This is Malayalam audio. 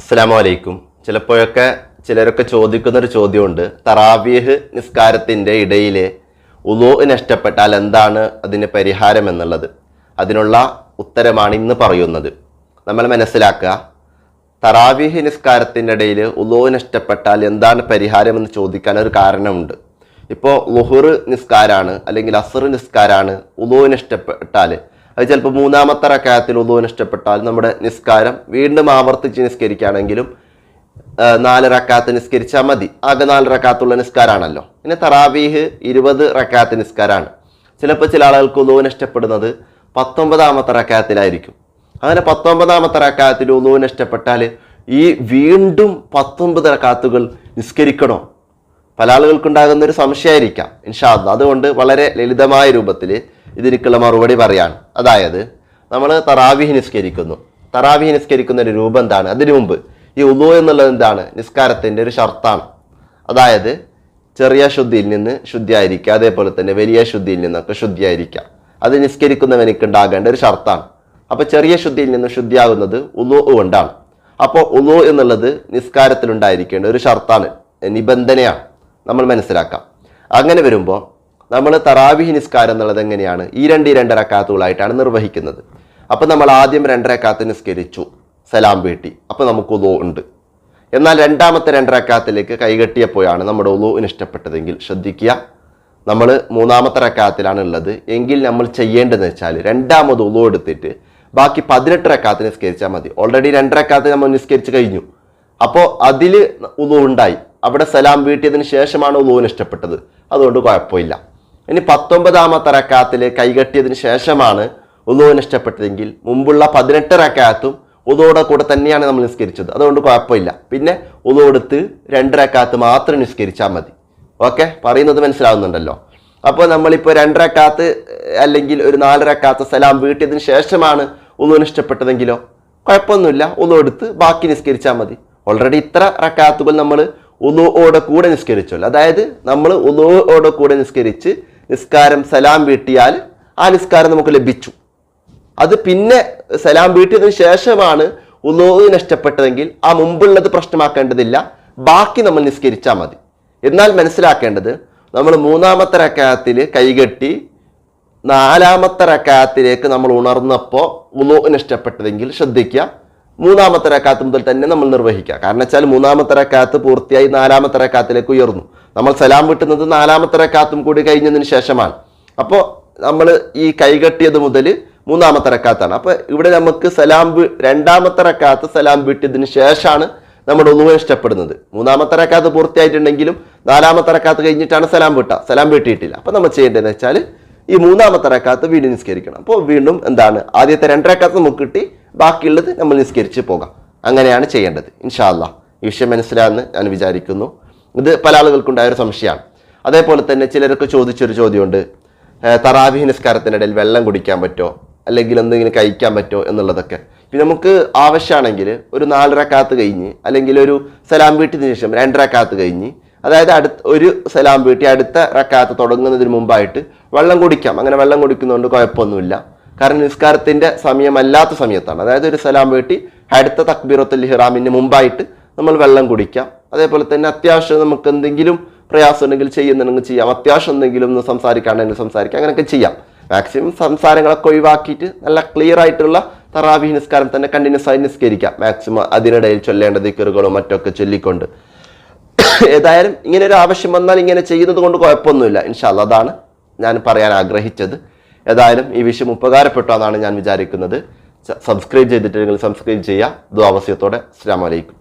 അസ്സലാമു വലൈക്കും ചിലപ്പോഴൊക്കെ ചിലരൊക്കെ ചോദിക്കുന്ന ഒരു ചോദ്യമുണ്ട്. തറാവീഹ് നിസ്കാരത്തിന്റെ ഇടയിലെ ഉലോ നഷ്ടപ്പെട്ടാൽ എന്താണ് അതിന് പരിഹാരം എന്നുള്ളത്? അതിനുള്ള ഉത്തരമാണ് ഇന്ന് പറയുന്നത്. നമ്മൾ മനസ്സിലാക്കുക തറാവീഹ് നിസ്കാരത്തിന്റെ ഇടയിൽ ഉലോ നഷ്ടപ്പെട്ടാൽ എന്താണ് പരിഹാരം എന്ന് ചോദിക്കാൻ ഒരു കാരണമുണ്ട്. ഇപ്പോൾ ലുഹുർ നിസ്കാരാണ് അല്ലെങ്കിൽ അസർ നിസ്കാരാണ് ഉലോ നഷ്ടപ്പെട്ടാൽ അത് ചിലപ്പോൾ മൂന്നാമത്തെ റക്കായത്തിൽ ഉദു നഷ്ടപ്പെട്ടാൽ നമ്മുടെ നിസ്കാരം വീണ്ടും ആവർത്തിച്ച് നിസ്കരിക്കുകയാണെങ്കിലും നാല് റക്കാത്ത് നിസ്കരിച്ചാൽ മതി. ആകെ നാല് റക്കാത്തുള്ള നിസ്കാരാണല്ലോ. പിന്നെ തറാവീഹ് ഇരുപത് റക്കാത്ത് നിസ്കാരാണ്. ചിലപ്പോൾ ചില ആളുകൾക്ക് ഉദു നഷ്ടപ്പെടുന്നത് പത്തൊമ്പതാമത്തെ റക്കായത്തിലായിരിക്കും. അങ്ങനെ പത്തൊമ്പതാമത്തെ റക്കായത്തിൽ ഉദു നഷ്ടപ്പെട്ടാൽ ഈ വീണ്ടും പത്തൊമ്പത് റക്കാത്തുകൾ നിസ്കരിക്കണോ? പല ആളുകൾക്കുണ്ടാകുന്ന ഒരു സംശയമായിരിക്കാം ഇൻഷാദ് അതുകൊണ്ട് വളരെ ലളിതമായ രൂപത്തിൽ ഇതിനൊക്കെയുള്ള മറുപടി പറയാണ് അതായത് നമ്മൾ തറാവിഹി നിസ്കരിക്കുന്നു. തറാവിഹി നിസ്കരിക്കുന്ന ഒരു രൂപം എന്താണ്? അതിനു മുമ്പ് ഈ ഉദു എന്നുള്ളത് എന്താണ്? നിസ്കാരത്തിന്റെ ഒരു ഷർത്താണ്. അതായത് ചെറിയ ശുദ്ധിയിൽ നിന്ന് ശുദ്ധിയായിരിക്കുക അതേപോലെ തന്നെ വലിയ ശുദ്ധിയിൽ നിന്നൊക്കെ ശുദ്ധിയായിരിക്കുക. അത് നിസ്കരിക്കുന്നവനിക്ക് ഉണ്ടാകേണ്ട ഒരു ഷർത്താണ്. അപ്പോൾ ചെറിയ ശുദ്ധിയിൽ നിന്ന് ശുദ്ധിയാകുന്നത് ഉദു കൊണ്ടാണ്. അപ്പോൾ ഉദു എന്നുള്ളത് നിസ്കാരത്തിലുണ്ടായിരിക്കേണ്ട ഒരു ഷർത്താണ്. നിബന്ധനയാണ്. നമ്മൾ മനസ്സിലാക്കാം. അങ്ങനെ വരുമ്പോൾ നമ്മൾ തറാവിഹി നിസ്കാരം എന്നുള്ളത് എങ്ങനെയാണ്? ഈ രണ്ട് ഈ രണ്ട് റക്കാത്തുകളായിട്ടാണ് നിർവഹിക്കുന്നത്. അപ്പോൾ നമ്മൾ ആദ്യം രണ്ടരക്കാത്ത് നിസ്കരിച്ചു. സലാം വീട്ടി. അപ്പോൾ നമുക്ക് ഉദോ ഉണ്ട്. എന്നാൽ രണ്ടാമത്തെ രണ്ടരക്കാത്തിലേക്ക് കൈകെട്ടിയപ്പോഴാണ് നമ്മുടെ ഉലുവിന് ഇഷ്ടപ്പെട്ടതെങ്കിൽ ശ്രദ്ധിക്കുക. നമ്മൾ മൂന്നാമത്തെ റക്കാത്തിലാണ് ഉള്ളത്. എങ്കിൽ നമ്മൾ ചെയ്യേണ്ടതെന്ന് വെച്ചാൽ രണ്ടാമത് ഉദോ എടുത്തിട്ട് ബാക്കി പതിനെട്ട് റക്കാത്ത് നിസ്കരിച്ചാൽ മതി. ഓൾറെഡി രണ്ടരക്കാത്ത് നമ്മൾ നിസ്കരിച്ച് കഴിഞ്ഞു. അപ്പോൾ അതിൽ ഉലു ഉണ്ടായി. അവിടെ സലാം വീട്ടിയതിന് ശേഷമാണ് ഉലുവിന് ഇഷ്ടപ്പെട്ടത്. അതുകൊണ്ട് കുഴപ്പമില്ല. ഇനി പത്തൊമ്പതാമത്തെ റക്കാത്തിൽ കൈകെട്ടിയതിന് ശേഷമാണ് ഉദുവിന് ഇഷ്ടപ്പെട്ടതെങ്കിൽ മുമ്പുള്ള പതിനെട്ട് റക്കാത്തും ഉദോടെ കൂടെ തന്നെയാണ് നമ്മൾ നിസ്കരിച്ചത്. അതുകൊണ്ട് കുഴപ്പമില്ല. പിന്നെ ഉദോടുത്ത് രണ്ട് റക്കാത്ത് മാത്രം നിസ്കരിച്ചാൽ മതി. ഓക്കെ? പറയുന്നത് മനസ്സിലാവുന്നുണ്ടല്ലോ. അപ്പോൾ നമ്മളിപ്പോൾ രണ്ടരക്കാത്ത് അല്ലെങ്കിൽ ഒരു നാലരക്കാത്ത് സലാം വീട്ടിയതിന് ശേഷമാണ് ഉദുവിന് ഇഷ്ടപ്പെട്ടതെങ്കിലോ? കുഴപ്പമൊന്നുമില്ല. ഉദു എടുത്ത് ബാക്കി നിസ്കരിച്ചാൽ മതി. ഓൾറെഡി ഇത്ര റക്കാത്തുകൾ നമ്മൾ ഉദുവോടെ കൂടെ നിസ്കരിച്ചല്ലോ. അതായത് നമ്മൾ ഉദുവോടെ കൂടെ നിസ്കരിച്ച് നിസ്കാരം സലാം വീട്ടിയാൽ ആ നിസ്കാരം നമുക്ക് ലഭിച്ചു. അത് പിന്നെ സലാം വീട്ടിയതിനു ശേഷമാണ് ഉലോവ് നഷ്ടപ്പെട്ടതെങ്കിൽ ആ മുമ്പുള്ളത് പ്രശ്നമാക്കേണ്ടതില്ല. ബാക്കി നമ്മൾ നിസ്കരിച്ചാൽ മതി. എന്നാൽ മനസ്സിലാക്കേണ്ടത് നമ്മൾ മൂന്നാമത്തെ റക്കായത്തിൽ കൈകെട്ടി നാലാമത്തെ റക്കായത്തിലേക്ക് നമ്മൾ ഉണർന്നപ്പോൾ ഉലോവ് നഷ്ടപ്പെട്ടതെങ്കിൽ ശ്രദ്ധിക്കുക. മൂന്നാമത്തെ റക്കാത്ത് മുതൽ തന്നെ നമ്മൾ നിർവഹിക്കുക. കാരണം വെച്ചാൽ മൂന്നാമത്തെ റക്കാത്ത് പൂർത്തിയായി നാലാമത്തെ റക്കാത്തിലേക്ക് ഉയർന്നു. നമ്മൾ സലാം വിട്ടുന്നത് നാലാമത്തെ റക്കാത്തും കൂടി കഴിഞ്ഞതിന് ശേഷമാണ്. അപ്പോൾ നമ്മൾ ഈ കൈകെട്ടിയത് മുതൽ മൂന്നാമത്തെ റക്കാത്താണ്. അപ്പോൾ ഇവിടെ നമുക്ക് സലാം രണ്ടാമത്തെ റക്കാത്ത് സലാം വിട്ടതിന് ശേഷമാണ് നമ്മൾ ഒന്നുകൂടെ ഇഷ്ടപ്പെടുന്നത്. മൂന്നാമത്തെ റക്കാത്ത് പൂർത്തിയായിട്ടുണ്ടെങ്കിലും നാലാമത്തെ റക്കാത്ത് കഴിഞ്ഞിട്ടാണ് സലാം വിട്ട സലാം വീട്ടിയിട്ടില്ല. അപ്പോൾ നമ്മൾ ചെയ്യേണ്ടതെന്ന് വെച്ചാൽ ഈ മൂന്നാമത്തെ റക്കാത്ത് വീണ്ടും നിസ്കരിക്കണം. അപ്പോൾ വീണ്ടും എന്താണ്? ആദ്യത്തെ രണ്ട് റക്കാത്ത് നമുക്ക് കിട്ടി. ബാക്കിയുള്ളത് നമ്മൾ നിസ്കരിച്ച് പോകാം. അങ്ങനെയാണ് ചെയ്യേണ്ടത്. ഇൻഷാല്ല ഈ വിഷയം മനസ്സിലാണെന്ന് ഞാൻ വിചാരിക്കുന്നു. ഇത് പല ആളുകൾക്കുണ്ടായ ഒരു സംശയമാണ്. അതേപോലെ തന്നെ ചിലരൊക്കെ ചോദിച്ചൊരു ചോദ്യമുണ്ട്. തറാവി നിസ്കാരത്തിനിടയിൽ വെള്ളം കുടിക്കാൻ പറ്റുമോ അല്ലെങ്കിൽ എന്തെങ്കിലും കഴിക്കാൻ പറ്റുമോ എന്നുള്ളതൊക്കെ. പിന്നെ നമുക്ക് ആവശ്യമാണെങ്കിൽ ഒരു നാലരക്കാത്ത് കഴിഞ്ഞ് അല്ലെങ്കിൽ ഒരു സലാം വീട്ടിന് ശേഷം രണ്ടരക്കാത്ത് കഴിഞ്ഞ് അതായത് അടുത്ത ഒരു സലാം വീട്ടി അടുത്ത റക്കാത്ത് തുടങ്ങുന്നതിന് മുമ്പായിട്ട് വെള്ളം കുടിക്കാം. അങ്ങനെ വെള്ളം കുടിക്കുന്നതുകൊണ്ട് കുഴപ്പമൊന്നുമില്ല. കാരണം നിസ്കാരത്തിന്റെ സമയമല്ലാത്ത സമയത്താണ്. അതായത് ഒരു സലാം വീട്ടി അടുത്ത തക്ബീറത്തുൽ ഹിറാമിന് മുമ്പായിട്ട് നമ്മൾ വെള്ളം കുടിക്കാം. അതേപോലെ തന്നെ അത്യാവശ്യം നമുക്ക് എന്തെങ്കിലും പ്രയാസം ഉണ്ടെങ്കിൽ ചെയ്യുന്നുണ്ടെങ്കിൽ ചെയ്യാം. അത്യാവശ്യം എന്തെങ്കിലും ഒന്ന് സംസാരിക്കാണെങ്കിൽ സംസാരിക്കാം. അങ്ങനെയൊക്കെ ചെയ്യാം. മാക്സിമം സംസാരങ്ങളൊക്കെ ഒഴിവാക്കിയിട്ട് നല്ല ക്ലിയർ ആയിട്ടുള്ള തറാവി നിസ്കാരം തന്നെ കണ്ടിന്യൂസ് ആയി നിസ്കരിക്കാം. മാക്സിമം അതിനിടയിൽ ചൊല്ലേണ്ട ദിക്കറുകളോ മറ്റൊക്കെ ചൊല്ലിക്കൊണ്ട്. ഏതായാലും ഇങ്ങനെ ഒരു ആവശ്യം വന്നാൽ ഇങ്ങനെ ചെയ്യുന്നത് കൊണ്ട് കുഴപ്പമൊന്നുമില്ല. ഇൻഷാല്ല അതാണ് ഞാൻ പറയാൻ ആഗ്രഹിച്ചത്. ഏതായാലും ഈ വിഷയം ഉപകാരപ്പെട്ടു എന്നാണ് ഞാൻ വിചാരിക്കുന്നത്. സബ്സ്ക്രൈബ് ചെയ്തിട്ടില്ലെങ്കിൽ സബ്സ്ക്രൈബ് ചെയ്യുക. ദ്വാവസ്യത്തോടെ അസ്സാം വലൈക്കും